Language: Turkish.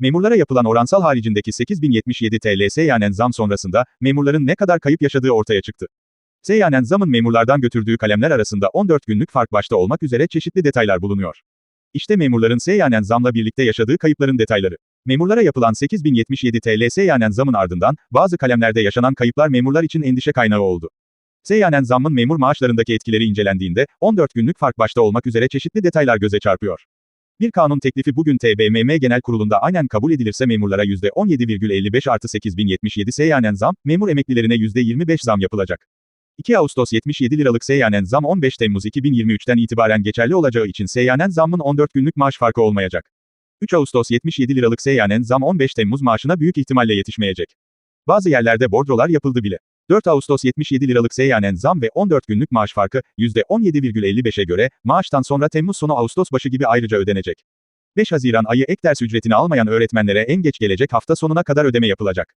Memurlara yapılan oransal haricindeki 8077 TL seyyanen zam sonrasında, memurların ne kadar kayıp yaşadığı ortaya çıktı. Seyyanen zamın memurlardan götürdüğü kalemler arasında 14 günlük fark başta olmak üzere çeşitli detaylar bulunuyor. İşte memurların seyyanen zamla birlikte yaşadığı kayıpların detayları. Memurlara yapılan 8077 TL seyyanen zamın ardından, bazı kalemlerde yaşanan kayıplar memurlar için endişe kaynağı oldu. Seyyanen zammın memur maaşlarındaki etkileri incelendiğinde, 14 günlük fark başta olmak üzere çeşitli detaylar göze çarpıyor. Bir kanun teklifi bugün TBMM Genel Kurulu'nda aynen kabul edilirse memurlara %17,55 artı 8077 seyyanen zam, memur emeklilerine %25 zam yapılacak. 2 Ağustos 77 liralık seyyanen zam 15 Temmuz 2023'ten itibaren geçerli olacağı için seyyanen zammın 14 günlük maaş farkı olmayacak. 3 Ağustos 77 liralık seyyanen zam 15 Temmuz maaşına büyük ihtimalle yetişmeyecek. Bazı yerlerde bordrolar yapıldı bile. 4 Ağustos 77 liralık seyyanen zam ve 14 günlük maaş farkı, %17,55'e göre, maaştan sonra Temmuz sonu Ağustos başı gibi ayrıca ödenecek. 5 Haziran ayı ek ders ücretini almayan öğretmenlere en geç gelecek hafta sonuna kadar ödeme yapılacak.